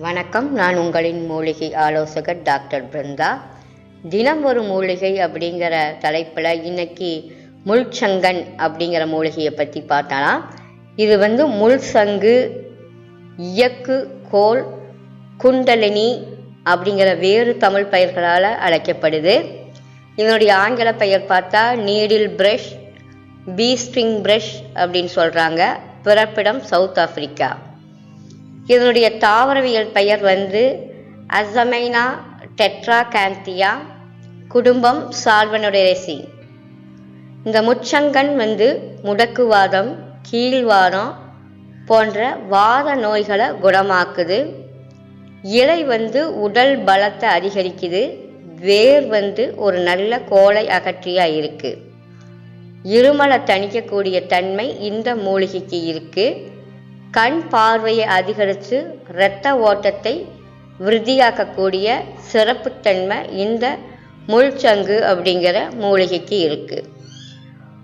வணக்கம். நான் உங்களின் மூலிகை ஆலோசகர் டாக்டர் பிருந்தா. தினம் ஒரு மூலிகை அப்படிங்கிற தலைப்பில் இன்னைக்கு முள்சங்கன் அப்படிங்கிற மூலிகையை பற்றி பார்த்தலாம் இது வந்து முள் சங்கு இயக்கு கோல் குண்டலினி அப்படிங்கிற வேறு தமிழ் பெயர்களால் அழைக்கப்படுது. இதனுடைய ஆங்கில பெயர் பார்த்தா needle brush bee string brush அப்படின்னு சொல்கிறாங்க பிறப்பிடம் சவுத் ஆப்பிரிக்கா. இதனுடைய தாவரவியல் பெயர் வந்து அசமைனா டெட்ரா கேந்தியா குடும்பம் சால்வனுடேசி இந்த முச்சங்கன் வந்து முடக்குவாதம் கீழ்வாதம் போன்ற வாத நோய்களை குணமாக்குது. இலை வந்து உடல் பலத்தை அதிகரிக்குது. வேர் வந்து ஒரு நல்ல கோலை அகற்றியா இருக்கு. இருமலை தணிக்கக்கூடிய தன்மை இந்த மூலிகைக்கு இருக்குது கண் பார்வையை அதிகரித்து இரத்த ஓட்டத்தை விருத்தியாக்கக்கூடிய சிறப்புத்தன்மை இந்த முள்சங்கு அப்படிங்கிற மூலிகைக்கு இருக்கு.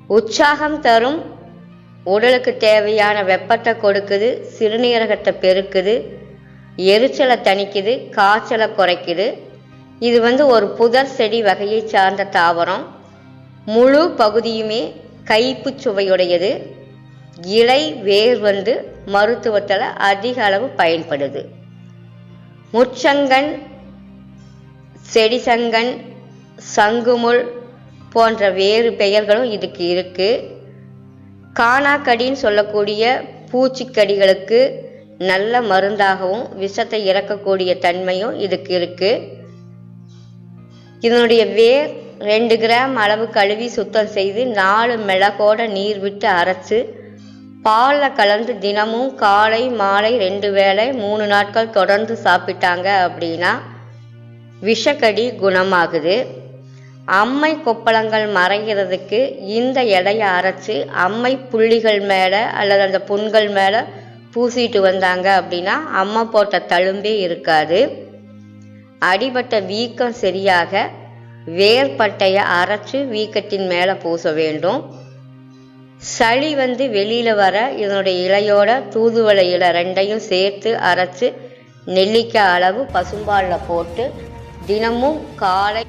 உற்சாகம் தரும் உடலுக்கு தேவையான வெப்பத்தை கொடுக்குது சிறுநீரகத்தை பெருக்குது எரிச்சலை தணிக்குது காய்ச்சலை குறைக்குது. இது வந்து ஒரு புதர் செடி வகையை சார்ந்த தாவரம். முழு பகுதியுமே கைப்பு சுவையுடையது. இலை வேர் வந்து மருத்துவத்தில் அதிக அளவு பயன்படுது. முச்சங்கன் செடிசங்கன் சங்குமுள் போன்ற வேறு பெயர்களும் இதுக்கு இருக்கு. காணாக்கடின்னு சொல்லக்கூடிய பூச்சிக்கடிகளுக்கு நல்ல மருந்தாகவும் விஷத்தை இறக்கக்கூடிய தன்மையும் இதுக்கு இருக்கு. இதனுடைய வேர் ரெண்டு கிராம் அளவு கழுவி சுத்தம் செய்து நாலு மிளகோட நீர் விட்டு அரைச்சு பாலில் கலந்து தினமும் காலை மாலை ரெண்டு வேளை மூணு நாட்கள் தொடர்ந்து சாப்பிட்டாங்க அப்படின்னா விஷக்கடி குணமாகுது. அம்மை கொப்பளங்கள் மறைகிறதுக்கு இந்த எடையை அரைச்சி அம்மை புள்ளிகள் மேலே அல்லது அந்த புண்கள் மேலே பூசிட்டு வந்தாங்க அப்படின்னா அம்மா போட்ட தழும்பே இருக்காது. அடிபட்ட வீக்கம் சரியாக வேர்பட்டையை அரைச்சு வீக்கத்தின் மேலே பூச வேண்டும். சளி வந்து வெளியில் வர இதனுடைய இலையோட தூதுவளை இலை ரெண்டையும் சேர்த்து அரைச்சு நெல்லிக்காய் அளவு பசும்பாலில் போட்டு தினமும் காலை